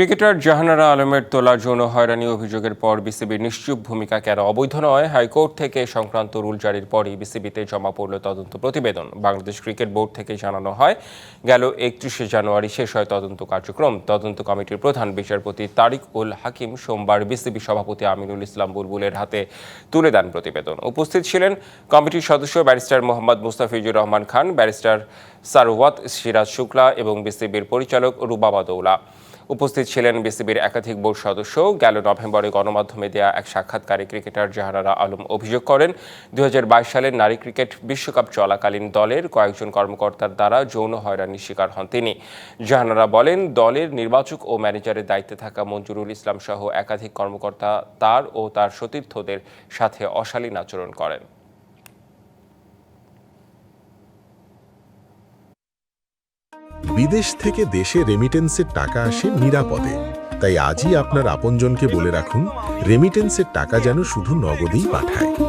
Cricketer Jahanara আলমের তোলা যৌন হয়রানি অভিযোগের পর বিসিবির নিশ্চুপ ভূমিকা কেন অবৈধ নয়? হাইকোর্ট থেকে সংক্রান্ত রুল জারির পরই বিসিবিতে জমা পড়ল তদন্ত প্রতিবেদন। বাংলাদেশ ক্রিকেট বোর্ড থেকে জানানো হয়, গেল একত্রিশে জানুয়ারি শেষ হয় তদন্ত কার্যক্রম। তদন্ত কমিটির প্রধান বিচারপতি তারিক উল হাকিম সোমবার বিসিবি সভাপতি আমিনুল ইসলাম বুলবুলের হাতে তুলে দেন প্রতিবেদন। উপস্থিত ছিলেন কমিটির সদস্য ব্যারিস্টার মোহাম্মদ মুস্তাফিজুর রহমান খান, ব্যারিস্টার সারওয়াত সিরাজ শুক্লা এবং বিসিবির পরিচালক রুবাবা দৌলা উপস্থিত ছিলেন বিসিবির একাধিক বোর্ড সদস্য। গেল নভেম্বরে গণমাধ্যমে দেয়া এক সাক্ষাৎকারে ক্রিকেটার জাহানারা আলম অভিযোগ করেন দু হাজার বাইশ সালের নারী ক্রিকেট বিশ্বকাপ চলাকালীন দলের কয়েকজন কর্মকর্তার দ্বারা যৌন হয়রানির শিকার হন তিনি। জাহানারা বলেন, দলের নির্বাচক ও ম্যানেজারের দায়িত্বে থাকা মঞ্জুরুল ইসলাম সহ একাধিক কর্মকর্তা তার ও তার সতীর্থদের সাথে অশালীন আচরণ করেন। বিদেশ থেকে দেশে রেমিটেন্সের টাকা আসে নিরাপদে। তাই আজই আপনার আপনজনকে বলে রাখুন রেমিটেন্সের টাকা যেন শুধু নগদেই পাঠায়।